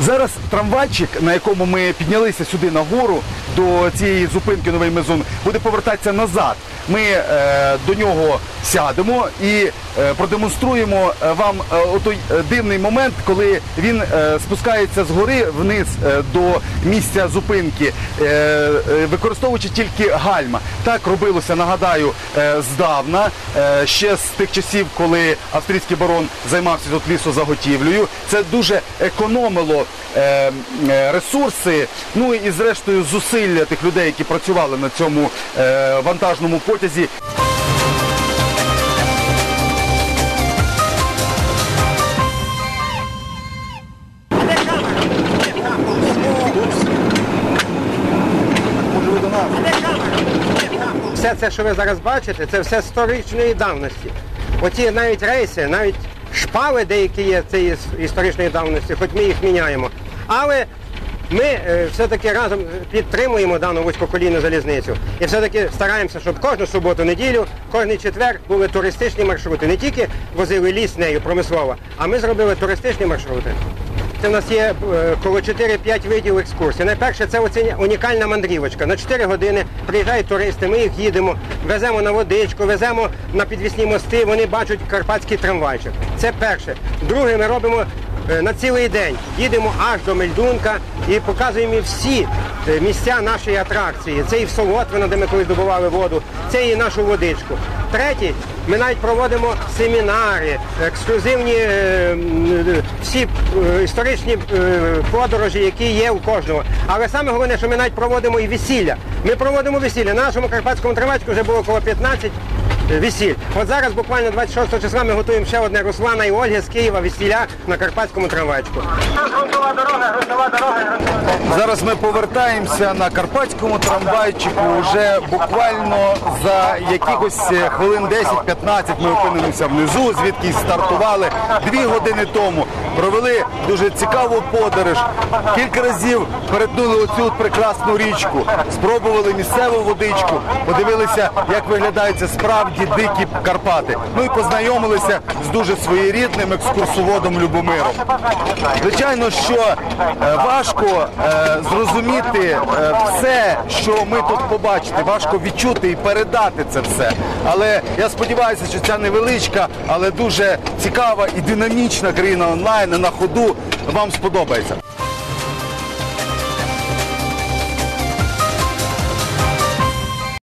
Зараз трамвайчик, на якому ми піднялися сюди на гору до цієї зупинки Новий Мезон, буде повертатися назад. Ми е, до нього сядемо і е, продемонструємо е, вам отой е, дивний момент, коли він спускається з гори вниз до місця зупинки, використовуючи тільки гальма. Так робилося, нагадаю, здавна, ще з тих часів, коли австрійський барон займався тут лісозаготівлею. Це дуже економило ресурси, ну і зрештою зусилля тих людей, які працювали на цьому вантажному потязі. Все це, що ви зараз бачите, це все сторічної давності. Оці навіть рейси, навіть шпали деякі є цієї історичної давності, хоч ми їх міняємо. Але ми е, все-таки разом підтримуємо дану вузькоколійну залізницю. І все-таки стараємося, щоб кожну суботу, неділю, кожний четвер були туристичні маршрути. Не тільки возили ліс нею промислово, а ми зробили туристичні маршрути. Це у нас є е, коло 4-5 видів екскурсій. Найперше це унікальна мандрівочка. На 4 години приїжджають туристи, ми їх їдемо, веземо на водичку, веземо на підвісні мости, вони бачать карпатський трамвайчик. Це перше. Друге, ми робимо на цілий день. Їдемо аж до Мельдунка і показуємо всі е, місця нашої атракції. Це і в Солотвино, де ми колись добували воду, це і нашу водичку. Третє, ми навіть проводимо семінари, ексклюзивні е, всі е, історичні е, подорожі, які є у кожного. Але саме головне, що ми навіть проводимо і весілля. Ми проводимо весілля. На нашому карпатському трамвайчику вже було коло 15 весіль. От зараз буквально 26 числа ми готуємо ще одне Руслана і Ольги з Києва весілля на карпатському трамвайчику. Грунтова дорога, грунтова дорога, Зараз ми повертаємося на карпатському трамвайчику. Вже буквально за якихось е, хвилин 10-15 ми опинимося внизу, звідки стартували дві години тому. Провели дуже цікаву подорож. Кілька разів перетнули оцю прекрасну річку, спробували місцеву водичку, подивилися, як виглядають це справді дикі Карпати. Ну і познайомилися з дуже своєрідним екскурсоводом Любомиром. Звичайно, що е, важко е, зрозуміти е, все, що ми тут побачили, важко відчути і передати це все. Але я сподіваюся, що ця невеличка, але дуже цікава і динамічна країна онлайн і на ходу вам сподобається.